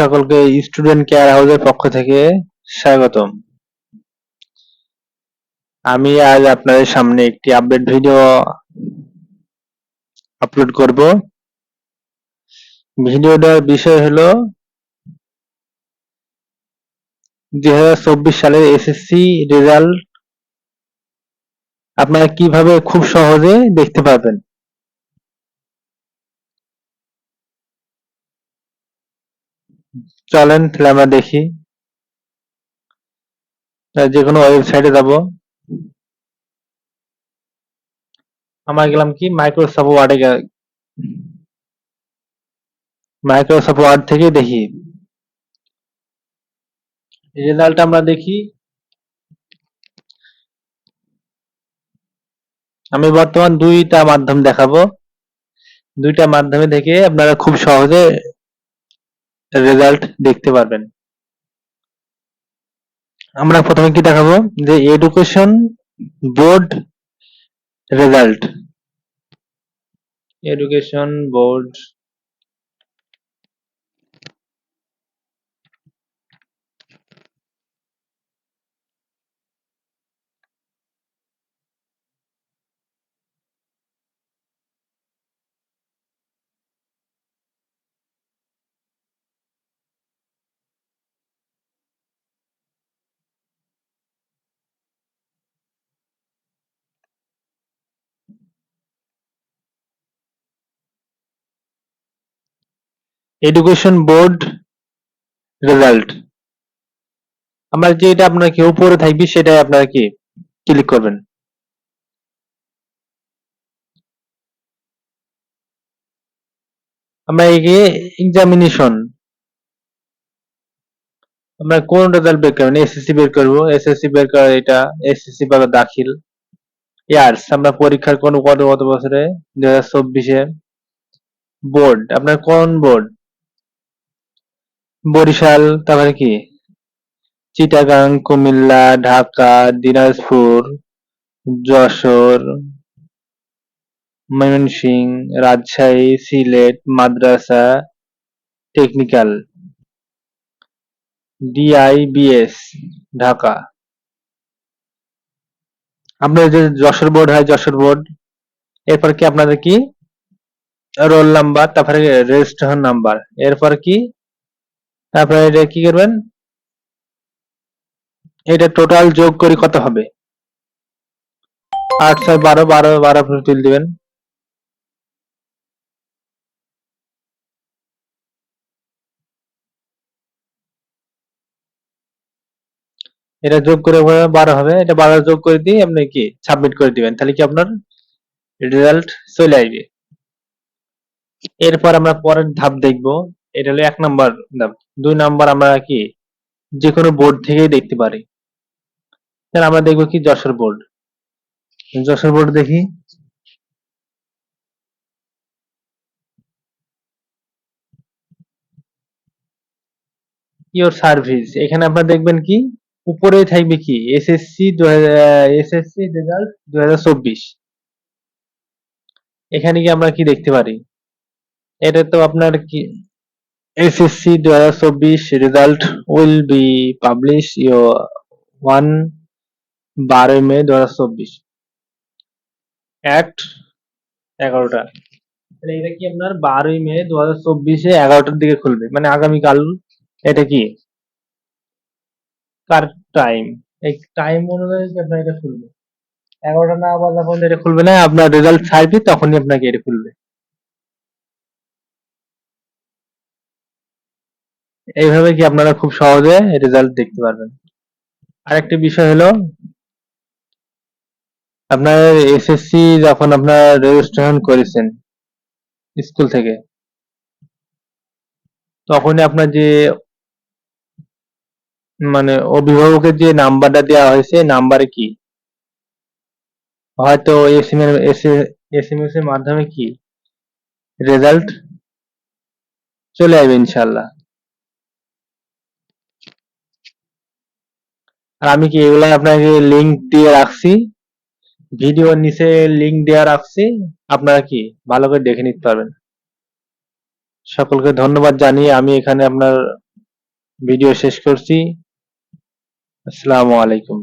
সকলকে student care হাউসের পক্ষ থেকে স্বাগতম। আমি আজ আপনাদের সামনে একটি আপডেট ভিডিও আপলোড করব। ভিডিওটার বিষয় হলো দুই হাজার চব্বিশ সালের এসএসসি রেজাল্ট আপনারা কীভাবে খুব সহজে দেখতে পাবেন চলেন, তাহলে আমরা দেখি। যে কোনো ওয়েবসাইটে যাব। আমরা গেলাম কি? মাইক্রোসফট ওয়ার্ডে মাইক্রোসফট ওয়ার্ড থেকে দেখি। রেজাল্ট আমরা দেখি। আমি বর্তমান দুইটা মাধ্যম দেখাবো। দুইটা মাধ্যমে দেখে আপনারা খুব সহজে রেজাল্ট দেখতে পারবেন। আমরা প্রথমে কি দেখাবো? যে education board result education board education board result আমরা যেটা আপনার কি উপরে থাকবে, সেটাই আপনারা কি ক্লিক করবেন। আমরা এগিয়ে এক্সামিনেশন আমরা কোন রেজাল্ট বের করবেন এসএসসি বের করব। এসএসসি বের করা এটা এসএসসি বা দাখিল। ইয়ার্স আমরা পরীক্ষার কোন কত বছরে? দুই হাজার চব্বিশে। বোর্ড আপনার কোন বোর্ড বরিশাল, তারপরে কি? চিটাগাং, কুমিল্লা, ঢাকা, দিনাজপুর, যশোর ময়মনসিংহ রাজশাহী, সিলেট, মাদ্রাসা, টেকনিক্যাল। ডিআইবিএস, ঢাকা। আপনার যে যশোর বোর্ড হয়, যশোর বোর্ড, এরপর কি আপনাদের কি? রোল নাম্বার, তারপরে রেজিস্ট্রেশন নাম্বার, এরপর কি? তারপরে এটা কি করবেন? এটা টোটাল যোগ করে কত হবে? আট ছয় বারো বারো বারো তুলে দিবেন। এটা যোগ করে বারো হবে। এটা বারো যোগ করে দিয়ে আপনি কি সাবমিট করে দিবেন। তাহলে কি আপনার রেজাল্ট চলে আসবে। এরপর আমরা পরের ধাপ দেখব। এটা হলো এক নাম্বার দুই নাম্বার আমরা কি যে কোনো বোর্ড থেকেই দেখতে পারি। তাহলে আমরা দেখব কি, যশোর বোর্ড যশোর বোর্ড দেখি। ইওর সার্ভিস এখানে আপনারা দেখবেন কি উপরে থাকবে কি এসএসসি এসএসসি রেজাল্ট চব্বিশ। এখানে কি আমরা কি দেখতে পারি? এটা তো আপনার কি এসএসসি দু result will be publish your one বারোই মে দু হাজার চব্বিশ। অ্যাট এগারোটা। তাহলে এটা কি আপনার বারোই মে দু হাজার চব্বিশে এগারোটার দিকে খুলবে? মানে আগামীকাল এটা কি? কার টাইম এই টাইম অনুযায়ী আপনার এটা খুলবে? এগারোটা না আবার যখন এটা খুলবে না, আপনার রেজাল্ট ছাড়বে, তখনই আপনাকে এটা খুলবে। এইভাবে কি আপনারা খুব সহজে রেজাল্ট দেখতে পারবেন? আরেকটি বিষয় হলো, আপনার এসএসসি যখন আপনার রেজিস্ট্রেশন করেছেন স্কুল থেকে তখন আপনার যে মানে অভিভাবকের যে নাম্বারটা দেওয়া হয়েছে নাম্বারে কি? হয়তো এসএমএস এর মাধ্যমে কি রেজাল্ট চলে আসবে ইনশাল্লাহ। আর আমি কি এগুলো আপনাকে লিংক দিয়ে রাখছি? ভিডিওর নিচে লিংক দেওয়া রাখছি। আপনারা কি ভালো করে দেখে নিতে পারবেন। সকলকে ধন্যবাদ জানিয়ে আমি এখানে আপনার ভিডিও শেষ করছি। আসসালামু আলাইকুম।